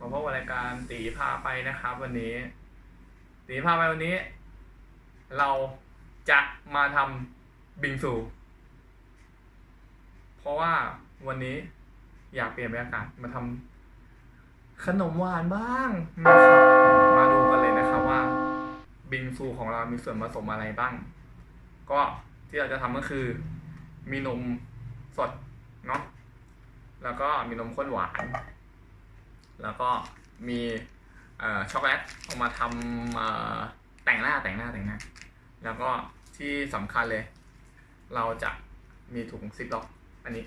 มาพบกับรายการตีพาไปนะครับ วันนี้ตีพาไปวันนี้ เราจะมาทำบิงซู เพราะว่าวันนี้อยากเปลี่ยนบรรยากาศมาทำขนมหวานบ้างนะครับมาดูกันเลยนะครับว่า บิงซูของเรามีส่วนผสมอะไรบ้าง ก็ที่เราจะทำก็คือ มีนมสดเนาะแล้วก็มีนมข้นหวาน แล้วก็มีช็อกโกแลตเอามาทำแต่งหน้าแต่งหน้าแต่งหน้า แล้วก็ที่สำคัญเลย เราจะมีถุงซิปล็อก อันนี้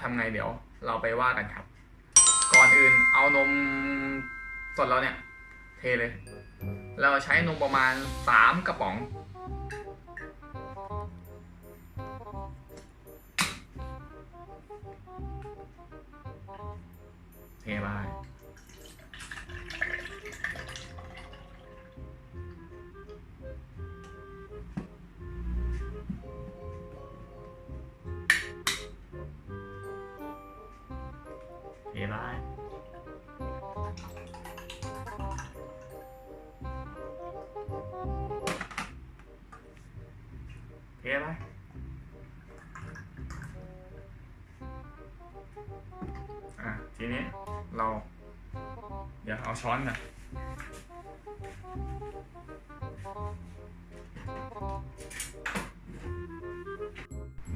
ทำไงเดี๋ยวเราไปว่ากันครับ ก่อนอื่นเอานมสดเราเนี่ย เทเลย เราใช้นมประมาณสามกระป๋อง เทไปเท ทไปอะทีนี้เรา เดี๋ยวเอาช้อนก่อน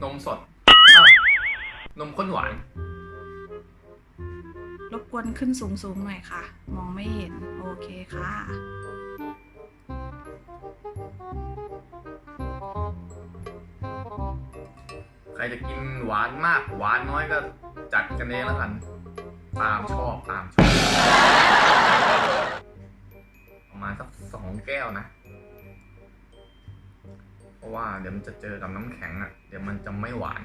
นมสดอ้าวนมข้นหวาน รบกวนขึ้นสูงสูงๆหน่อยค่ะ มองไม่เห็น โอเคค่ะ ใครจะกินหวานมากหวานน้อยก็จัดกันเองแล้วกัน ตามชอบตามชอบประมาณสักสองแก้วนะ เพราะว่าเดี๋ยวมันจะเจอกับน้ำแข็งอะ เดี๋ยวมันจะไม่หวาน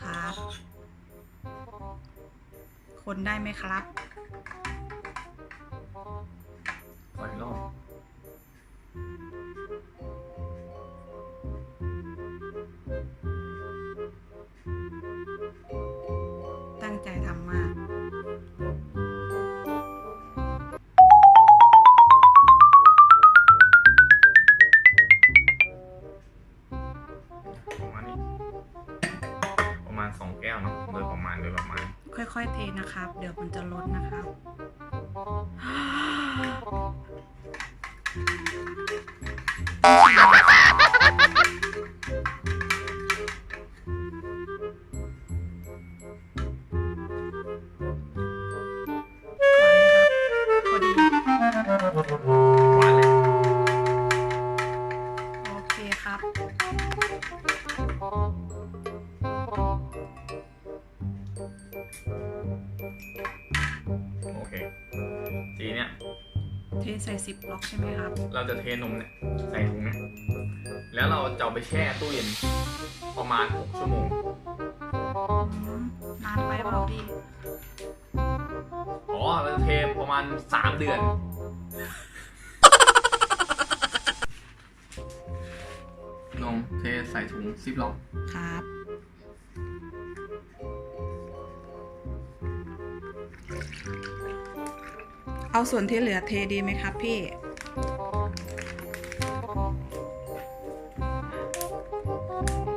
ครับ คนได้ไหมครับขออีกรอบ สองแก้วเนาะโดยประมาณโดยประมาณ ค่อยๆเทนะครับ เดี๋ยวมันจะลดนนะครับ เทใส่สิบล็อกใช่ไหมครับ เราจะเทนมเนี่ยใส่ถุงเนี่ยแล้วเราจะเอาไปแช่ตู้เย็นประมาณ 6 ชั่วโมง อืมนานไปเปล่าพี่อ๋อเราจะเทประมาณ 3 เดือน นมเทใส่ถุงซิปล็อกครับ เอาส่วนที่เหลือเทดีไหมครับพี่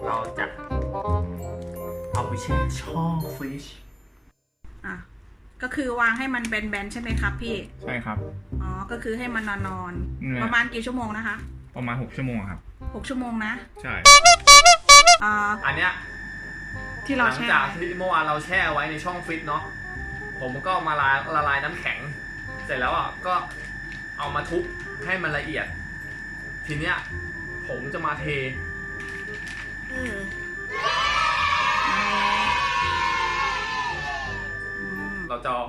เราจะเอาไปแช่ช่องฟรีชอะ ก็คือวางให้มันแบนๆใช่ไหมครับพี่ ใช่ครับ อ๋อ ก็คือให้มันนอนอืมๆประมาณกี่ชั่วโมงนะคะประมาณ 6 ชั่วโมงครับ หกชั่วโมงนะใช่ อ่าอันเนี้ยที่หเราลังแช่จากที่เมื่อวานเราแช่ไว้ในช่องฟรีซเนาะผมก็มาละละลายน้ำแข็ง เสร็จแล้วอะก็เอามาทุบให้มันละเอียด ทีเนี้ยผมจะมาเทเอออืมเราจะเอา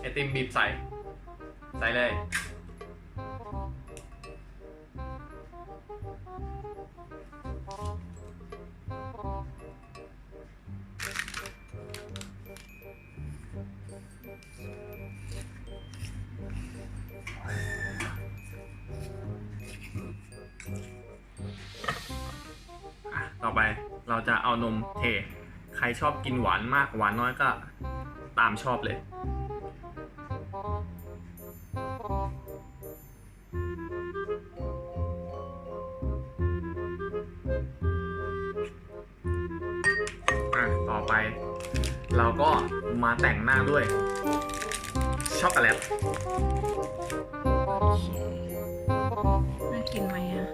ไอติมบีบใส่ ใส่เลย ต่อไปเราจะเอานมเท ใครชอบกินหวานมากหวานน้อยก็ตามชอบเลย อะ ต่อไป เราก็มาแต่งหน้าด้วยช็อกโกแลตโอเคน่ากินไหมอะ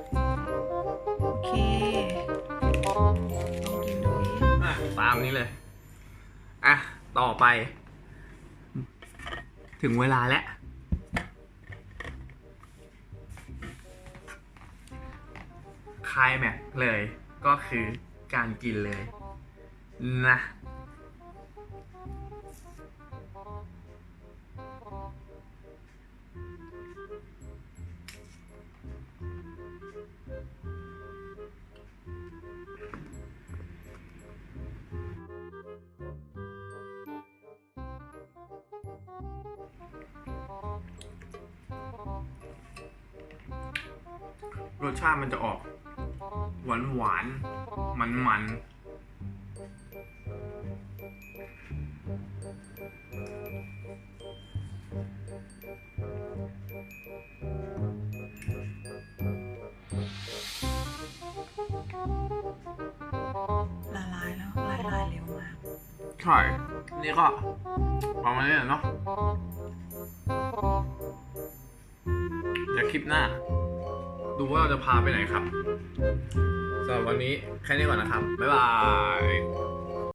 ามนี้เลย อะ ต่อไป ถึงเวลาแล้ว คลายแม็กเลย ก็คือการกินเลย นะ รสชาติมันจะออก หวานหวานมันมันๆละลายแล้วละลายเร็วมาก ใช่ นี่ก็ประมาณนี้แหละเนาะเดี๋ยวคลิปหน้า ดูว่าเราจะพาไปไหนครับสำหรับวันนี้แค่นี้ก่อนนะครับ บ๊ายบาย